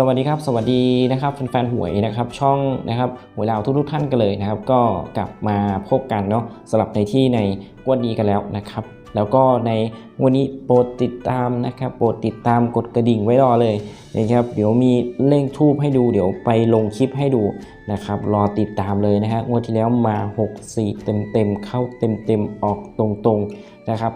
สวัสดีครับสวัสดีนะครับแฟนๆหวยนะครับช่องนะครับหวยลาวทุกๆท่านกันเลยนะครับ ก็กลับมาพบกันเนาะสลับในที่ในงวันนี้กันแล้วนะครับ แล้วก็ในวันนี้โปรดติดตามนะครับโปรดติดตามกดกระดิ่งไว้รอเลยนะครับเดี๋ยวมีเร่งทูบให้ดู เดี๋ยวไปลงคลิปให้ดูนะครับรอติดตามเลยนะฮะงวดที่แล้วมา 6 4 เต็มๆเข้าเต็มๆออกตรงๆนะครับ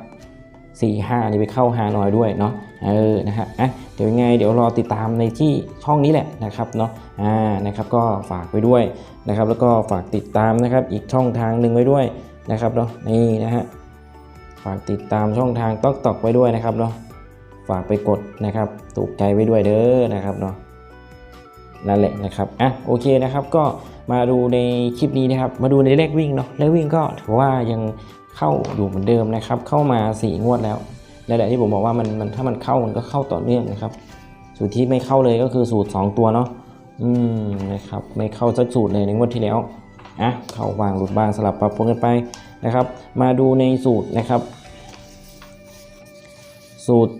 4 5นี่ไปเข้าฮานอยด้วยเนาะเออนะฮะอะเดี๋ยวยังไงเดี๋ยวรอติดตามในที่ช่องนี้แหละนะครับเนาะอ่านะครับก็ฝากไว้ด้วยนะครับ แล้วก็ฝากติดตามนะครับอีกช่องทางหนึ่งไว้ด้วยนะครับเนาะนี่นะฮะ ฝากติดตามช่องทางต๊อกตอกไว้ด้วยนะครับเนาะฝากไปกดนะครับ ถูกใจไว้ด้วยเด้อนะครับเนาะนั่นแหละนะครับอะโอเคนะครับก็มาดูในคลิปนี้นะครับ มาดูในเลขวิ่งเนาะเลขวิ่งก็ถือว่ายังเข้าอยู่เหมือนเดิมนะครับ เข้ามา 4 งวดแล้วนั่นแหละที่ผมบอกว่ามันมันถ้ามันเข้ามันก็เข้าต่อเนื่องนะครับ สูตรที่ไม่เข้าเลยก็คือสูตร 2 ตัวเนาะอืมนะครับไม่เข้าสักสูตรเลยในงวดที่แล้วอะเข้าบางหลุดบางสลับปรับปรุงกันไป นะครับ มาดูในสูตรนะครับ สูตร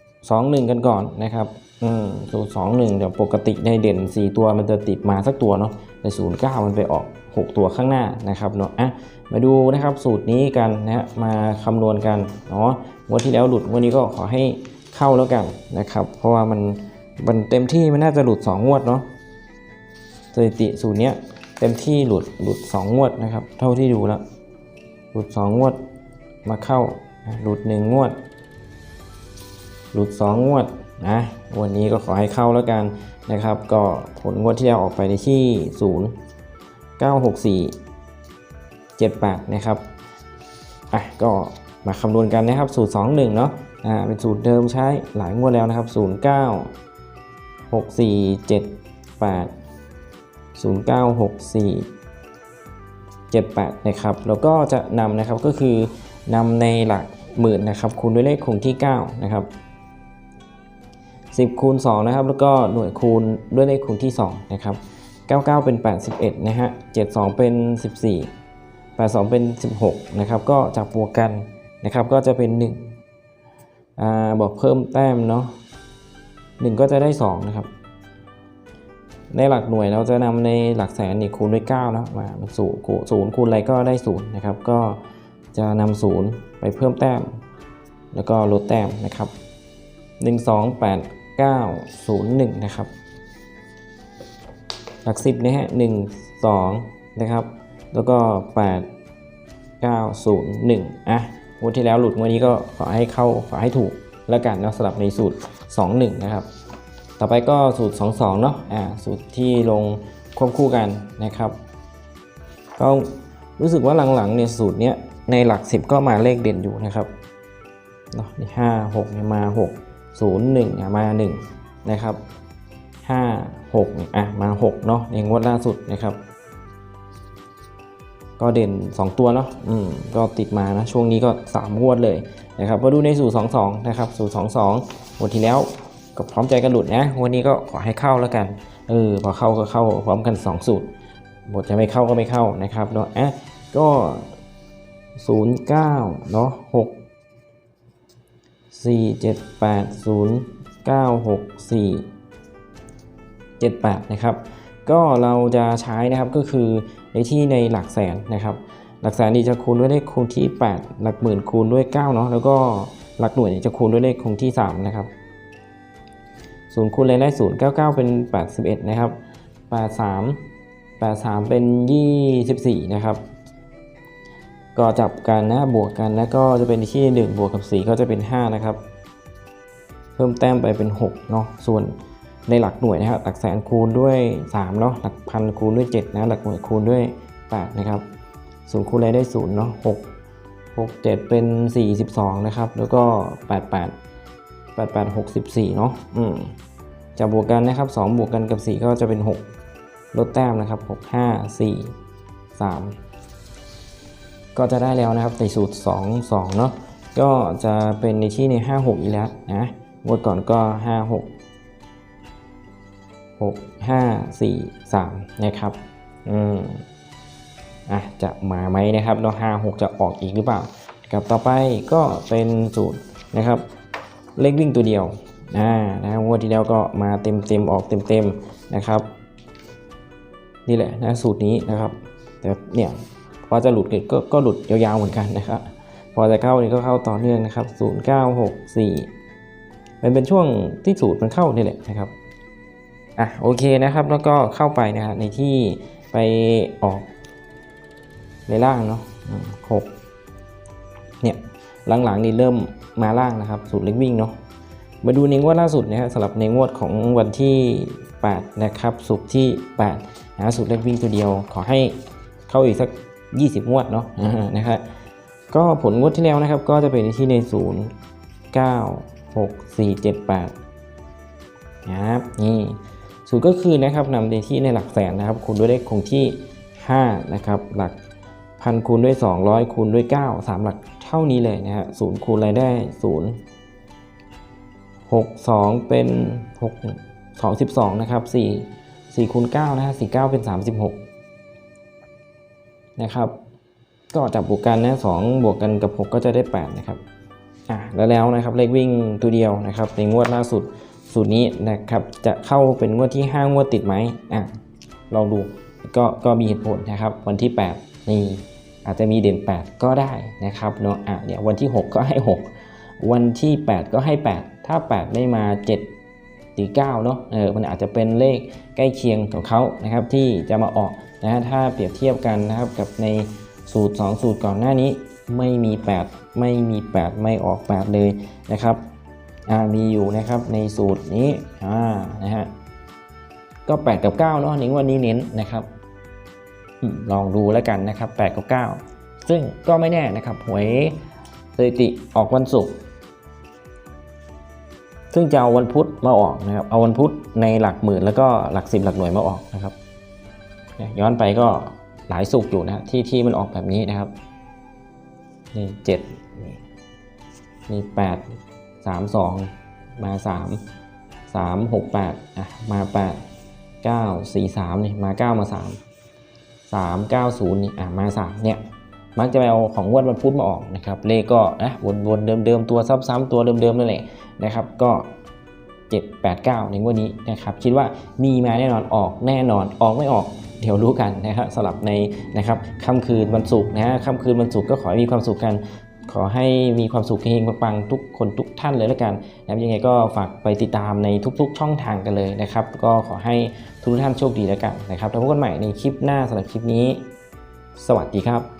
2-1 กันก่อนนะครับอืมสูตร 2-1 เดี๋ยวปกติในเด่น 4 ตัวมันจะติดมาสักตัวเนาะแต่09 มันไปออก 6 ตัวข้างหน้านะครับเนาะอะมาดูนะครับสูตรนี้กันนะฮะมาคำนวณกันเนาะงวดที่แล้วหลุดวันนี้ก็ขอให้เข้าแล้วกันนะครับ เพราะว่ามันมันเต็มที่มันน่าจะหลุด 2 งวดเนาะสถิติสูตรเนี้ยเต็มที่หลุดหลุด 2 งวดนะครับ เท่าที่ดูแล้ว หลุด2งวดมาเข้าหลุด1งวด หลุด2งวดนะวันนี้ก็ขอให้เข้าแล้วกันนะครับ ก็ผลงวดที่แล้วออกไปในที่ 0 9 6 4 7 8 นะครับ อะ ก็มาคำนวณกันนะครับ สูตร 2 1 เนาะอ่า เป็นสูตรเดิมใช้หลายงวดแล้วนะครับ 0 9 6 4 7 8 0 9 6 4 78นะครับแล้วก็จะนำนะครับก็คือนำในหลักหมื่นนะครับคูณด้วยเลขคงที่9นะครับ10คูณ2นะครับแล้วก็หน่วยคูณด้วยเลขคูณที่2นะครับ99 เป็น 81นะฮะ72 เป็น 14 82 เป็น 16นะครับก็จับบวกกันนะครับก็จะเป็น1อ่าบอกเพิ่มแต้มเนาะ1ก็จะได้2นะครับ ในหลักหน่วยเราจะนำในหลักแสนนี่คูณด้วย9นะมามันศูนย์คูณศูนย์คูณอะไรก็ได้0นย์นะครับ ก็จะนำศูนย์ไปเพิ่มแต้ม แล้วก็ลดแต้มนะครับ 1 2 8 9 0 1 นะครับ หลัก 10นะฮะ1 2 นะครับ แล้วก็ 8 9 0 1 อะงวดที่แล้วหลุดงวดนี้ก็ขอให้เข้าขอให้ถูกแล้วกันเนาะสำหรับในสูตร 2 1 นะครับ ต่อไปก็สูตร 2 2 เนาะอ่าสูตรที่ลงควบคู่กันนะครับก็รู้สึกว่าหลังๆเนี่ยสูตรเนี้ยในหลัก 10 ก็มาเลขเด่นอยู่นะครับเนาะนี่ห้าหกเนี่ยมาหกศูนย์หนึ่งอะมาหนึ่งนะครับห้าหกอะมาหกเนาะในงวดล่าสุดนะครับ ก็เด่น 2 ตัวเนาะอืมก็ติดมานะช่วงนี้ก็ 3 งวดเลยนะครับมาดูในสูตร 2 2 นะครับ สูตร 2 2วันที่แล้ว ก็พร้อมใจกันหลุดนะ วันนี้ก็ขอให้เข้าแล้วกัน เออ พอเข้าก็เข้าพร้อมกัน 2 สูตร บทจะไม่เข้าก็ไม่เข้านะครับเนาะ อะ ก็ 09 เนาะ6สี่เจ็ดแปดศูนย์เก้าหกสี่เจ็ดแปดนะครับ ก็เราจะใช้นะครับก็คือในที่ในหลักแสนนะครับ หลักแสนนี่จะคูณด้วยเลขคงที่ 8 หลักหมื่นคูณด้วย9เนาะแล้วก็หลักหน่วยจะคูณด้วยเลขคงที่ 3 นะครับ ศูนย์คูณเลยได้ศูนย์เก้าเก้าเป็น81นะครับ83 83เป็น24นะครับ ก็จับกันนะบวกกันแล้วก็จะเป็นที่1บวกกับ4ก็จะเป็น5นะครับ เพิ่มแต้มไปเป็น6เนาะส่วนในหลักหน่วยนะครับหลักแสนคูณด้วย3เนาะหลักพันคูณด้วย7นะหลักหน่วยคูณด้วย8นะครับศูนย์คูณอะไรได้0เนาะ6 6 7 เป็น 42 นะครับ แล้วก็ 88 88 64เนาะอืมจะบวกกันนะครับ2บวกกันกับ 4 ก็จะเป็น 6 ลดแต้มนะครับ 6 5 4 3 ก็จะได้แล้วนะครับในสูตร 2 2 เนาะก็จะเป็นในที่ใน 5 6 อีกแล้วนะงวดก่อนก็ 5 6หกห้าสี่สามนะครับอืมอะจะมาไหมนะครับเนาะห้าหกจะออกอีกหรือเปล่ากับต่อไปก็เป็นสูตรนะครับ เลขวิ่งตัวเดียวอ่านะครับงวดที่แล้วก็มาเต็มเต็มๆออกเต็มเต็มๆนะครับ นี่แหละนะสูตรนี้นะครับ แต่เนี่ยพอจะหลุดก็ก็หลุดยาวๆเหมือนกันนะครับ พอจะเข้านี่ก็เข้าต่อเนื่องนะครับ 0 9 6 4 มันเป็นช่วงที่สูตรมันเข้านี่แหละนะครับอะโอเคนะครับแล้วก็เข้าไปนะครับในที่ไปออกในล่างเนาะหกเนี่ยหลังๆนี่เริ่ม มาล่างนะครับ สูตรเล็กวิ่งเนาะมาดูในงวดล่าสุดนะครับสำหรับในงวดของวันที่ 8 นะครับสุกร์ที่8นะสูตรเล็กวิ่งตัวเดียว ขอให้เข้าอีกสัก 20 งวดเนาะนะครับก็ผลงวดที่แล้วนะครับ ก็จะเป็นที่ใน 0 9 6 4 7 8นะครับนี่สูตรก็คือนะครับนำในที่ในหลักแสนนะครับคูณด้วยเลขคงที่ 5 นะครับ หลักพันคูณด้วย 200 คูณด้วย 9 3 หลัก ท่านี้เลยนะฮะศูนย์คูณรายได้0หกสองเป็นหกสองสิบสองนะครับสี่สี่คูณเก้านะฮะสี่เก้าเป็นสามสิบหกนะครับ ก็จับบวกกันนะสองบวกกันกับหกก็จะได้แปดนะครับอะแล้วแล้วนะครับเลขวิ่งตัวเดียวนะครับ ในงวดล่าสุดสูตรนี้นะครับจะเข้าเป็นงวดที่ห้างวดติดไหมอะลองดูก็ก็มีเหตุผลนะครับ วันที่8นี่ อาจจะมีเด่น 8 ก็ได้นะครับเนาะอะเนี่ยวันที่ 6 ก็ให้ 6 วันที่ 8 ก็ให้ 8 ถ้า 8 ไม่มา 7 หรือ9เนาะเออมันอาจจะเป็นเลขใกล้เคียงของเขานะครับที่จะมาออกนะฮะถ้าเปรียบเทียบกันนะครับกับในสูตร 2 สูตรก่อนหน้านี้ไม่มี 8 ไม่มี 8 ไม่ออก 8 เลยนะครับอ่ามีอยู่นะครับในสูตรนี้อ่านะฮะก็ 8 กับ9เนาะในงวันนี้เน้นนะครับ ลองดูแล้วกันนะครับ8กับ9ซึ่งก็ไม่แน่นะครับหวยสถิติออกวันศุกร์ซึ่งจะเอาวันพุธมาออกนะครับ เอาวันพุธในหลักหมื่นแล้วก็หลักสิบหลักหน่วยมาออกนะครับ ย้อนไปก็หลายสุกอยู่นะที่ที่มันออกแบบนี้นะครับนี่เจ็ดนี่นี่แปดสามสองมาสามสามหกแปดอะมาแปดเก้าสี่สามนี่มาเก้ามาสาม สามเก้าศูนย์นี่อะมาสามเนี่ยมักจะไปเอาของงวดวันพุธมาออกนะครับเลขก็นะวนๆเดิมๆตัวซ้ำๆตัวเดิมๆนั่นแหละนะครับก็7 8 9 ในงวดนี้นะครับคิดว่ามีมาแน่นอนออกแน่นอนออกไม่ออกเดี๋ยวรู้กันนะครับสำหรับในนะครับค่ำคืนวันศุกร์นะฮะค่ำคืนวันศุกร์ก็ขอให้มีความสุขกัน ขอให้มีความสุขเฮงปังๆทุกคนทุกท่านเลยแล้วกันนะครับยังไงก็ฝากไปติดตามในทุก ๆ ช่องทางกันเลยนะครับ ก็ขอให้ทุกท่านโชคดีแล้วกันนะครับแล้วพบกันใหม่ในคลิปหน้าสำหรับคลิปนี้ สวัสดีครับ